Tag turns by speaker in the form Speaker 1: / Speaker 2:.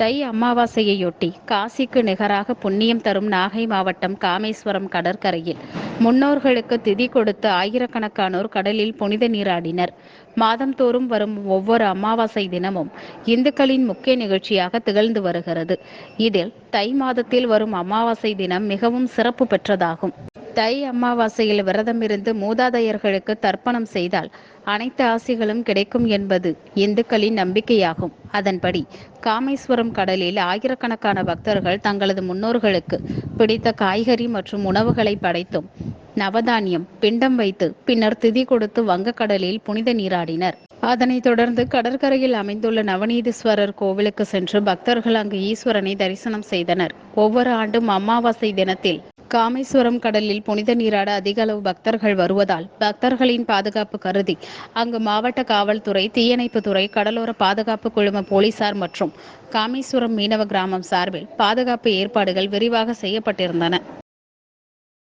Speaker 1: தை அமாவாசையையொட்டி காசிக்கு நிகராக புண்ணியம் தரும் நாகை மாவட்டம் காமேஸ்வரம் கடற்கரையில் முன்னோர்களுக்கு திதி கொடுத்து ஆயிரக்கணக்கானோர் கடலில் புனித நீராடினர். மாதந்தோறும் வரும் ஒவ்வொரு அமாவாசை தினமும் இந்துக்களின் முக்கிய நிகழ்ச்சியாக திகழ்ந்து வருகிறது. இதில் தை மாதத்தில் வரும் அமாவாசை தினம் மிகவும் சிறப்பு பெற்றதாகும். தை அமாவாசையில் விரதமிருந்து மூதாதையர்களுக்கு தர்ப்பணம் செய்தால் அனைத்து ஆசிகளும் கிடைக்கும் என்பது இந்துக்களின் நம்பிக்கையாகும். அதன்படி காமேஸ்வரம் கடலில் ஆயிரக்கணக்கான பக்தர்கள் தங்களது முன்னோர்களுக்கு பிடித்த காய்கறி மற்றும் உணவுகளை படைத்தும் நவதானியம் பிண்டம் வைத்து பின்னர் திதி கொடுத்து வங்கக்கடலில் புனித நீராடினர். அதனைத் தொடர்ந்து கடற்கரையில் அமைந்துள்ள நவநீதீஸ்வரர் கோவிலுக்கு சென்று பக்தர்கள் அங்கு ஈஸ்வரனை தரிசனம் செய்தனர். ஒவ்வொரு ஆண்டும் அமாவாசை தினத்தில் காமேஸ்வரம் கடலில் புனித நீராட அதிக அளவு பக்தர்கள் வருவதால் பக்தர்களின் பாதுகாப்பு கருதி அங்கு மாவட்ட காவல்துறை தீயணைப்புத்துறை கடலோர பாதுகாப்பு குழும போலீசார் மற்றும் காமேஸ்வரம் மீனவ கிராமம் சார்பில் பாதுகாப்பு ஏற்பாடுகள் விரிவாக செய்யப்பட்டிருந்தன.